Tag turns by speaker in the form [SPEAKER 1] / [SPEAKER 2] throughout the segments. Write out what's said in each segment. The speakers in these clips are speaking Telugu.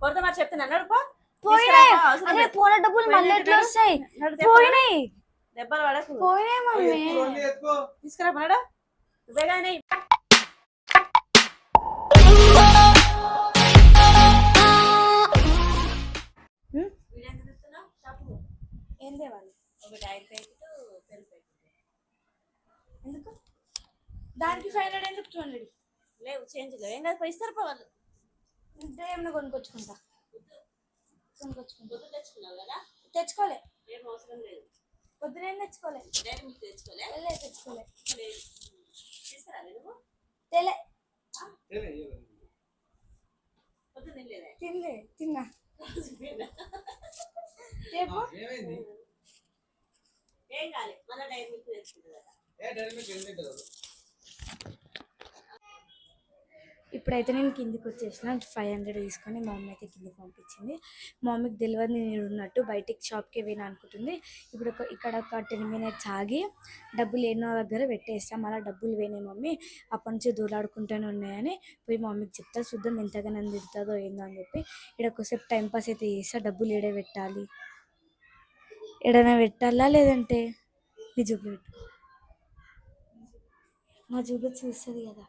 [SPEAKER 1] కొడతా మరి చెప్తున్నా. నడుపో
[SPEAKER 2] పోయినాయి. పోయిన డబ్బులు మళ్ళీ ఎట్లా వస్తాయి. పోయినాయి.
[SPEAKER 1] దెబ్బలు పడకు.
[SPEAKER 2] పోయినాయి మమ్మీ.
[SPEAKER 1] తీసుకురా.
[SPEAKER 2] ఏం తేవాలి
[SPEAKER 1] ప్యాకెట్ పెరుగు ప్యాకెట్.
[SPEAKER 2] ఎందుకు? దానికి ఫైవ్ హండ్రెడ్ ఎందుకు టూ హండ్రెడ్
[SPEAKER 1] లేవు చేంజ్ లేవు. ఏం కాదు ఇస్తారు పో వాళ్ళు.
[SPEAKER 2] ఇంటే ఏమైనా కొనుక్కొచ్చుకుంటా. కొనుక్కొచ్చుకుంటా
[SPEAKER 1] పొద్దు తెచ్చుకున్నావు కదా?
[SPEAKER 2] తెచ్చుకోలే.
[SPEAKER 1] ఏం అవసరం లేదు.
[SPEAKER 2] పొద్దునేం తెచ్చుకోలే.
[SPEAKER 1] తెచ్చుకోలే?
[SPEAKER 2] తెచ్చుకోలే. తెలే. తినలే తిన్నా. రేపు?
[SPEAKER 1] ఏం కాలే. మళ్ళీ డైరీ మిల్క్ తెచ్చుకుంటుంది కదా.
[SPEAKER 2] ఇప్పుడైతే నేను కిందికి వచ్చేసిన ఫైవ్ హండ్రెడ్ తీసుకొని మా మమ్మీ అయితే కిందికి పంపించింది. మా మమ్మీకి తెలియదు నేను ఉన్నట్టు బయటికి షాప్కి పోయినా అనుకుంటుంది. ఇప్పుడు ఒక ఇక్కడ ఒక టెన్ మినిట్స్ ఆగి డబ్బులు ఎన్నో దగ్గర పెట్టేస్తాం అలా డబ్బులు వేనే మమ్మీ. అప్పటి నుంచి దూలాడుకుంటూనే ఉన్నాయని పోయి మా మమ్మీకి చెప్తా చూద్దాం ఎంతగానో తిడుతుందో ఏందో అని చెప్పి. ఇక్కడ ఒకసేపు టైంపాస్ అయితే చేస్తా డబ్బులు ఏడే పెట్టాలి. ఎడైనా పెట్టాలా లేదంటే? నీ జూబులో పెట్టుకో మా జూబులో చూస్తుంది కదా.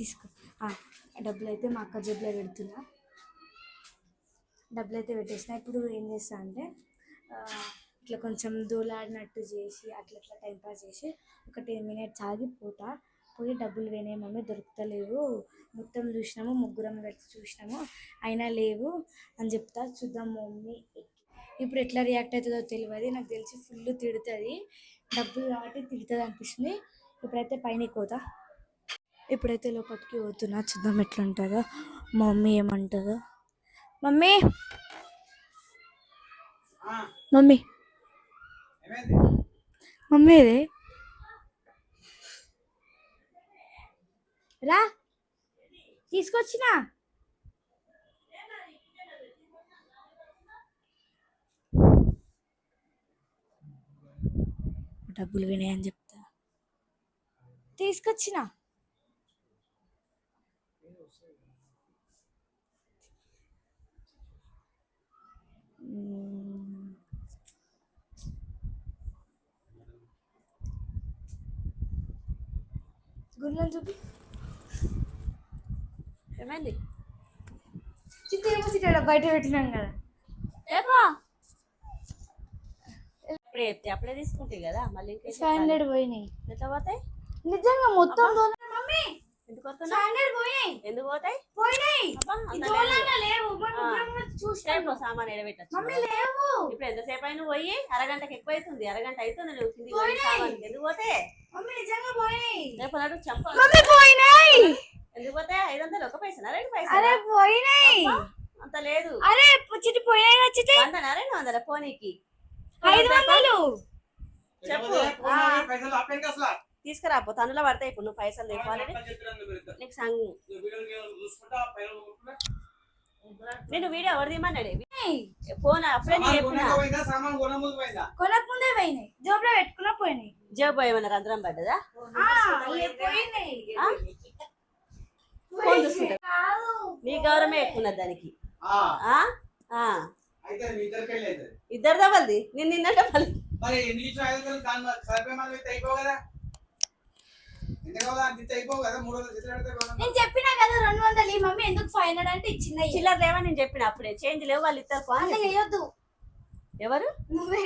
[SPEAKER 2] తీసుకో. డబ్బులు అయితే మా అక్క జేబులో పెడుతున్నా డబ్బులు అయితే పెట్టేసిన. ఇప్పుడు ఏం చేస్తా అంటే ఇట్లా కొంచెం దూలాడినట్టు చేసి అట్లా అట్లా టైంపాస్ చేసి ఒక టెన్ మినిట్స్ ఆగిపోతా పోయి డబ్బులు వేనే మమ్మీ దొరుకుతలేవు. మొత్తం చూసినాము ముగ్గురం కలిసి చూసినాము. అయినా లేవు అని చెప్తా. చూద్దాం మమ్మీ. ఇప్పుడు ఎట్లా రియాక్ట్ అవుతుందో తెలియదు. నాకు తెలిసి ఫుల్ తిడుతుంది. డబ్బులు కాబట్టి తిడుతుంది అనిపిస్తుంది. ఇప్పుడైతే పైన పోతా. ఇప్పుడైతే లోపలికి పోతున్నా చూద్దాం ఎట్లా ఉంటుందో మా మమ్మీ ఏమంటుందో. మమ్మీ! మమ్మీ! మమ్మీ ఇది రా! తీసుకొచ్చినా? డబ్బులు వినాయని చెప్తా. తీసుకొచ్చినా? గుళ్ళని చూపి
[SPEAKER 1] ఏమైంది
[SPEAKER 2] చిట్టి ఏమో చిట్టాడ బయట పెట్టినాం కదా
[SPEAKER 1] ఏమో ఇప్పుడే చెప్తే అప్పుడే తీసుకుంటే కదా. మళ్ళీ ఇంకేం
[SPEAKER 2] హండ్రెడ్ పోయినాయి.
[SPEAKER 1] ఎట్లా పోతాయి?
[SPEAKER 2] నిజంగా మొత్తం
[SPEAKER 1] ఎందుకు పోతాయి సామాన్ ఎడబెట్టచ్చు ఇప్పుడు ఎంతసేపు అయినా పోయి అరగంటకి ఎక్కువ అవుతుంది అరగంట అవుతుంది నువ్వు కిందికి పోయి
[SPEAKER 2] పోయినాయి.
[SPEAKER 1] సామాన్ ఎందుకు పోతే
[SPEAKER 2] మమ్మీ నిజంగా పోయినాయి
[SPEAKER 1] రేపు నాడు చంప
[SPEAKER 2] మమ్మీ పోయినాయి
[SPEAKER 1] ఎందుకు పోతే ఐదు వందలు ఒక పైసనా రెండు
[SPEAKER 2] పోయినాయి
[SPEAKER 1] అంత లేదు
[SPEAKER 2] అరే చిట్టి పోయినాయి
[SPEAKER 1] వందనా రెండు వందల పోనీకి
[SPEAKER 2] ఐదు వందలు
[SPEAKER 1] చెప్పు ఆ, తీసుకురా పో తనులో పడతాయి. ఇప్పుడు నువ్వు పైసలు తెప్పాలని నీకు సంగ్ నేను వీడియో ఎవరు తీయమన్నాడే? ఫోన్ అప్పుడే
[SPEAKER 2] కొనకముందే పోయినాయి. జోబులో పెట్టుకున్నా పోయినాయి.
[SPEAKER 1] జేబు ఏమన్నా రంధ్రం పడ్డదా? ఫోన్ చూసుకుంటా. నీ గౌరవమే ఎక్కువ ఉన్నది దానికి
[SPEAKER 3] ఇద్దరు
[SPEAKER 1] దవ్వలది నేను నిన్నట
[SPEAKER 2] నేను చెప్పినా కదా రెండు వందలు ఈ మమ్మీ ఎందుకు ఫైవ్ హండ్రెడ్ అంటే ఇచ్చింది?
[SPEAKER 1] చిల్లర లేవా నేను చెప్పిన అప్పుడే. చేంజ్ లేవు వాళ్ళు ఇస్తారు. చెప్పిన.
[SPEAKER 2] వేయొద్దు
[SPEAKER 1] ఎవరు?
[SPEAKER 2] నువ్వే.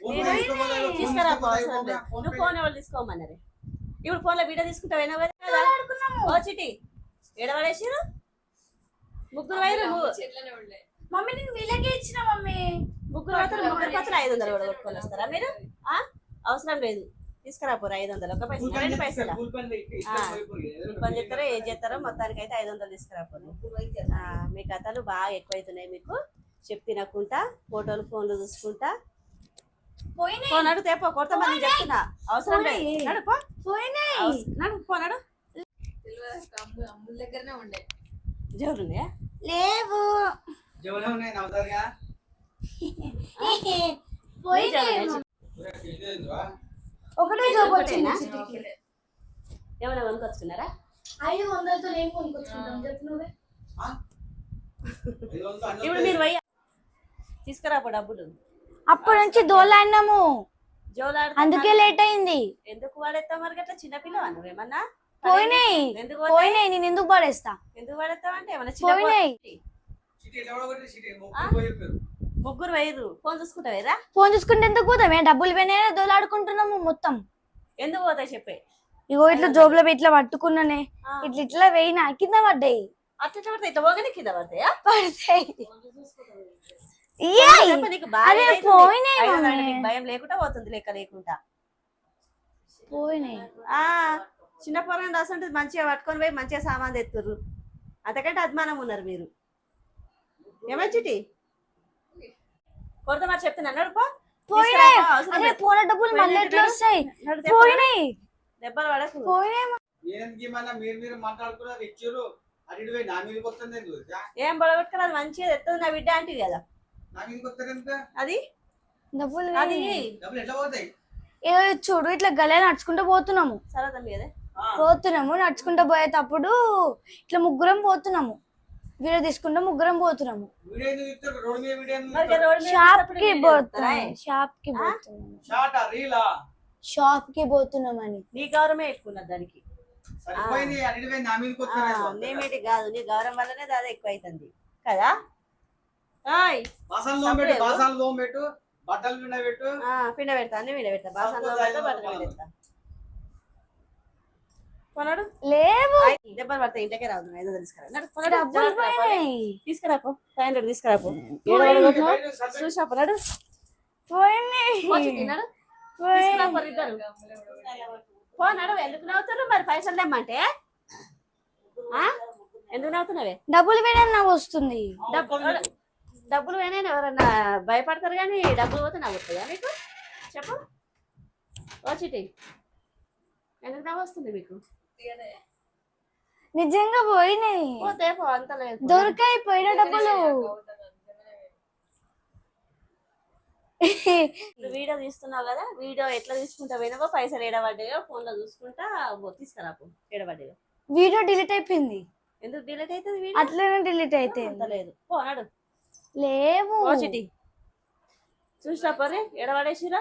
[SPEAKER 3] ఫోన్
[SPEAKER 1] నేను
[SPEAKER 3] తీసుకోమన్నా ఫోన్
[SPEAKER 1] తీసుకురా.
[SPEAKER 3] ఫోన్
[SPEAKER 1] నువ్వు. ఫోన్ ఎవరు తీసుకోమన్నారు? ఇప్పుడు ఫోన్లో వీడియో తీసుకుంటావు కదా
[SPEAKER 2] ఆడుకున్నాము
[SPEAKER 1] ఓ చిటి ఎడవడేసిరు ముగ్గురు వైరు
[SPEAKER 2] మమ్మీ నేను వీళ్ళకే ఇచ్చిన మమ్మీ.
[SPEAKER 1] ముగ్గురు పత్రం ముగ్గురు పత్రం ఐదు వందలు కూడా కొట్టుకొని వస్తారా మీరు? ఆ? అవసరం లేదు. తీసుకురా పోరు ఐదు వందలు ఒక పైసలు రెండు పైసలు.
[SPEAKER 3] పని
[SPEAKER 1] చెప్తారో ఏం చేస్తారో మొత్తానికి అయితే ఐదు వందలు తీసుకురా పోరు మీ కథలు బాగా ఎక్కువైతున్నాయి మీకు. చెప్పి తినకుంటా ఫోటోలు ఫోన్లు చూసుకుంటా. ఫోన్ అడుగు తేపో కొత్త మంది చెప్తున్నా. అవసరం లేదు. నడు
[SPEAKER 4] దగ్గరనే ఉండే.
[SPEAKER 1] జోరు
[SPEAKER 2] లేవు.
[SPEAKER 3] ఉన్నాయి నవ్వుతారుగా. ఇదేంద్రా?
[SPEAKER 2] ఒకటే జాబ్ వచ్చింది? చిట్టికి.
[SPEAKER 1] ఏమైనా కొనుక్కొచ్చుకున్నారా?
[SPEAKER 2] ఐదు వందలతో ఏం కొనుక్కొచ్చుకుంటాం చెప్పు నువ్వే.
[SPEAKER 1] ఇప్పుడు మీరు పోయి తీసుకురాపో డబ్బులు.
[SPEAKER 2] అప్పటి నుంచి దోలాడినాము అందుకే లేట్ అయింది.
[SPEAKER 1] ఎందుకు వాడేస్తావు మరి గట్లా? చిన్నపిల్లవా నువ్వేమన్నా
[SPEAKER 2] పోయినాయి? పోయినాయి. నేను ఎందుకు పడేస్తా?
[SPEAKER 1] ఎందుకు వాడేస్తావు అంటే ఏమన్నా చిన్న
[SPEAKER 2] పోయినాయి.
[SPEAKER 3] ముగ్గురు
[SPEAKER 1] వేయరు ఫోన్ చూసుకుంటావేరా
[SPEAKER 2] ఫోన్ చూసుకుంటే ఎందుకు పోతామే డబ్బులు పోయినాయి దోలాడుకుంటున్నాము మొత్తం.
[SPEAKER 1] ఎందుకు పోతాయి చెప్పే?
[SPEAKER 2] ఇగో ఇట్లా జోబులో పెట్టి ఇట్లా పట్టుకున్నానే. ఇట్లా ఇట్లా వేయినా కింద పడ్డాయి.
[SPEAKER 1] అట్లా పడతాయి? ఇట్లా పోగానే కింద పడతాయా?
[SPEAKER 2] పడతాయి. అరే. పోయినాయి
[SPEAKER 1] భయం లేకుండా పోతుంది లెక్క లేకుండా.
[SPEAKER 2] పోయినాయి.
[SPEAKER 1] ఆ చిన్న పొరగని రాస్తుంటే మంచిగా పట్టుకొని పోయి మంచిగా సామాన్ తెత్తుర్రు. అంతకంటే అభిమానం ఉన్నారు మీరు. ఏమై చిటి? కొరత మరి చెప్తున్నా. నడుపో
[SPEAKER 2] పోయినాయి. అరే. పోయిన డబ్బులు మళ్ళీ ఎట్లా వస్తాయి? పోయినాయి.
[SPEAKER 1] దెబ్బలు పడకు.
[SPEAKER 2] పోయినాయి
[SPEAKER 3] మీరు మీరు మాట్లాడుకున్నారు? ఇచ్చారు. పోయి నా తెలుసా?
[SPEAKER 1] ఏం అది మంచిగా తెస్తుంది నా బిడ్డ అంటే కదా.
[SPEAKER 3] నా
[SPEAKER 1] అది?
[SPEAKER 2] డబ్బులు
[SPEAKER 1] అది.
[SPEAKER 3] డబ్బులు ఎట్లా పోతాయి?
[SPEAKER 2] ఏదో చూడు ఇట్లా గలే నడుచుకుంటూ పోతున్నాము.
[SPEAKER 1] సరదా కదా.
[SPEAKER 3] ఆ,
[SPEAKER 2] పోతున్నాము నడుచుకుంటూ పోయేటప్పుడు ఇట్లా ముగ్గురం పోతున్నాము. వీడియో తీసుకుంటూ ముగ్గురం పోతున్నాము.
[SPEAKER 1] షాప్కి?
[SPEAKER 2] పోతున్నాం. షాప్కి షాప్కి పోతున్నామని.
[SPEAKER 1] నీ గౌరవమే ఎక్కువ ఉన్నది దానికి. నేమేటి కాదు నీ గౌరవం వల్లనే దాదా ఎక్కువ అవుతుంది కదా
[SPEAKER 3] బట్టలు పిండ పెట్టు
[SPEAKER 1] ఆ, పిండ పెడతా అన్ని పిండ పెడతా బాసనలో పెడతా బట్టలు పెడతా కొనడు
[SPEAKER 2] లేవు.
[SPEAKER 1] దెబ్బలు పడతాయి ఇంటికే రాదు తీసుకురా. తీసుకురాపో ఫైవ్ హండ్రెడ్ తీసుకురాపో. ఎందుకు నవ్వుతారు మరి పైసలు తెమ్మంటే? ఆ? ఎందుకు నవ్వుతున్నావే?
[SPEAKER 2] డబ్బులు నాకు వస్తుంది.
[SPEAKER 1] డబ్బులు పోయినా ఎవరన్నా భయపడతారు కానీ డబ్బులు పోతే నవ్వుతుందా మీకు చెప్పు. ఓ చిటి ఎందుకు నవ్వు వస్తుంది మీకు?
[SPEAKER 2] నిజంగా పోయినాయి. దొరికాయి పోయిన డబ్బులు.
[SPEAKER 1] వీడియో తీస్తున్నావు కదా వీడియో ఎట్లా తీసుకుంటా పోయినావో పైసలు ఏడబడ్డాయో ఫోన్లో చూసుకుంటా పో, తీసుకురాపు ఏడబడ్డాయో.
[SPEAKER 2] వీడియో డిలీట్ అయిపోయింది.
[SPEAKER 1] ఎందుకు డిలీట్ అవుతుంది
[SPEAKER 2] అట్లనే డిలీట్ అయితే
[SPEAKER 1] లేదు? పోనాడు
[SPEAKER 2] లేవు.
[SPEAKER 1] చూసినా పోరే ఎడబడేసిరా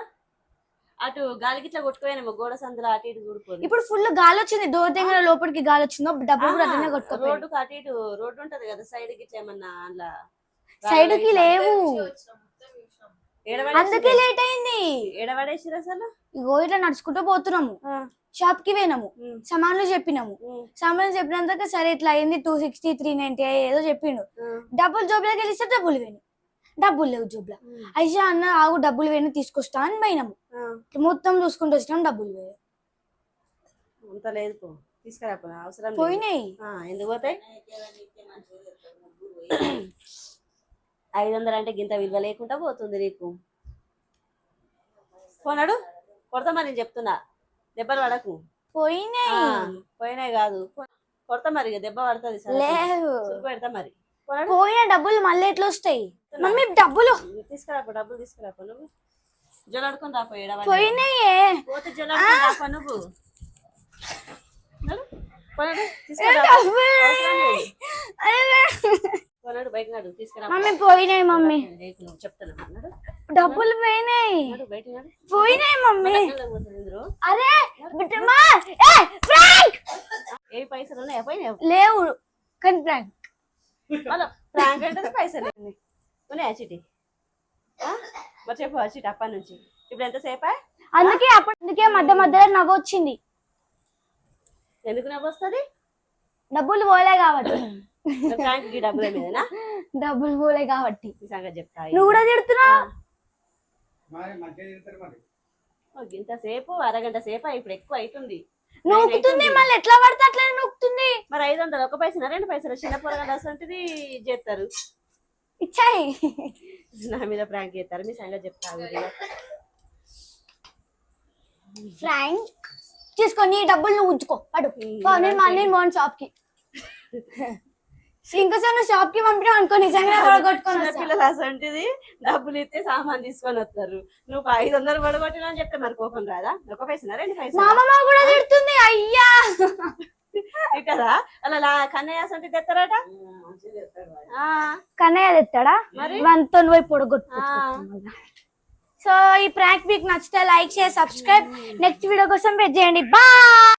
[SPEAKER 1] అటు గాలికి ఇట్లా కొట్టుకోయానేమో గోడ సందులో అటు ఇటు చూడుకోరు
[SPEAKER 2] ఇప్పుడు ఫుల్ గాలి వచ్చింది డోర్ దగ్గర లోపలికి గాలి వచ్చిందో డబ్బులు కూడా అట్లనే కొట్టుకోపోయి
[SPEAKER 1] రోడ్డుకు అటు ఇటు రోడ్డు ఉంటది కదా సైడ్కి ఇట్లా ఏమన్నా అట్లా
[SPEAKER 2] సైడ్కి లేవు. అందుకే లేట్ అయింది.
[SPEAKER 1] ఎడబడేసిరా అసలు?
[SPEAKER 2] ఇగో ఇట్లా నడుచుకుంటూ పోతున్నాము. షాప్కి పోయినాము. సామాన్లు చెప్పినాము. సామాన్లు చెప్పినందుకు సరే ఇట్లా అయింది టూ సిక్స్టీ త్రీ నైన్టీ ఏదో చెప్పిండు. డబ్బులు జోబులోకి వెళ్ళిస్తే డబ్బులు పోయినాయి. డబ్బులు లేవు జోబులో. అయితే అన్న ఆగు డబ్బులు పోయినా తీసుకొస్తా అని పోయినాము. మొత్తం చూసుకుంటూ వచ్చినాం డబ్బులు పోయాయి
[SPEAKER 1] అంత లేదు పో తీసుకురా పో, అవసరం.
[SPEAKER 2] పోయినాయి.
[SPEAKER 1] ఎందుకు పోతాయి? ఐదు వందలు అంటే గింత విలువ లేకుండా పోతుంది నీకు. పోనాడు కొడతా మరి నేను చెప్తున్నా. దెబ్బలు పడకు.
[SPEAKER 2] పోయినాయి.
[SPEAKER 1] పోయినాయి కాదు. కొడతా మరి దెబ్బ పడుతుంది పెడతా మరి.
[SPEAKER 2] పోయిన డబ్బులు మళ్ళీ ఎట్లా వస్తాయి మమ్మీ డబ్బులు.
[SPEAKER 1] తీసుకురాపో డబ్బులు నువ్వు. జొలాడుకొని
[SPEAKER 2] పోయినాయే.
[SPEAKER 1] పోతే జొలాడుకొని రాపో నువ్వు.
[SPEAKER 2] మమ్మీ పోయినాయి మమ్మీ. డబ్బులు పోయినాయి. పోయినాయి మమ్మీ. అరే బిడ్డమ్మా ఏ ఫ్రాంక్
[SPEAKER 1] ఏ పైసలు ఉన్నాయా పోయినాయి
[SPEAKER 2] లేవు కానీ ఫ్రాంక్
[SPEAKER 1] మళ్ళీ ప్రాంక్ అంటే పైసలు. ఉన్నాయి. మరి చెప్పు అప్పటి నుంచి. ఇప్పుడు ఎంతసేపా
[SPEAKER 2] అందుకే అప్పుడు అందుకే మధ్య మధ్యలో నవ్వు వచ్చింది.
[SPEAKER 1] ఎందుకు నవ్వు వస్తుంది?
[SPEAKER 2] డబ్బులు పోలే కాబట్టి.
[SPEAKER 1] డబ్బుల మీదనా
[SPEAKER 2] డబ్బులు పోలే కాబట్టి.
[SPEAKER 1] సంగతి చెప్తా
[SPEAKER 2] నువ్వు కూడా తిడుతున్నావు
[SPEAKER 1] ఇంతసేపు అరగంట సేపు ఇప్పుడు ఎక్కువ అవుతుంది.
[SPEAKER 2] నూకుతుంది మళ్ళీ ఎట్లా పడితే అట్లా నూకుతుంది.
[SPEAKER 1] మరి ఐదు వందలు ఒక పైసలు రెండు పైసలు చిన్న పొరగంట అసలుంటిది చేస్తారు
[SPEAKER 2] ఇచ్చాయి.
[SPEAKER 1] నా మీద ప్రాంక్ చేస్తారు మీ సంగతి చెప్తా వీడియో.
[SPEAKER 2] ఫ్రాంక్ తీసుకో నీ డబ్బులు నువ్వు ఉంచుకో. నేను మళ్ళీ మోహన్ షాప్కి ఇంకోసారి నువ్వు షాప్కి పంపించావు అనుకో నిజంగా.
[SPEAKER 1] పిల్లలు అసంటిది డబ్బులు ఇస్తే సామాన్ తీసుకొని వస్తారు. నువ్వు ఐదు వందలు పడగొట్టినా అని చెప్తే మరి కోపం రాదా? ఒక పైసనా? రెండు
[SPEAKER 2] కూడా తిడుతుంది అయ్యా!
[SPEAKER 1] కదా అలా కన్నయ్య అసంటి తెస్తారట ఆ,
[SPEAKER 2] కన్నయ్య తెస్తాడా
[SPEAKER 1] మరి?
[SPEAKER 2] వంతో నువ్వు పొడగొట్టు. సో ఈ ప్రాంక్ మీకు నచ్చితే లైక్ చేసి సబ్స్క్రైబ్. నెక్స్ట్ వీడియో కోసం వెయిట్ చేయండి. బాయ్!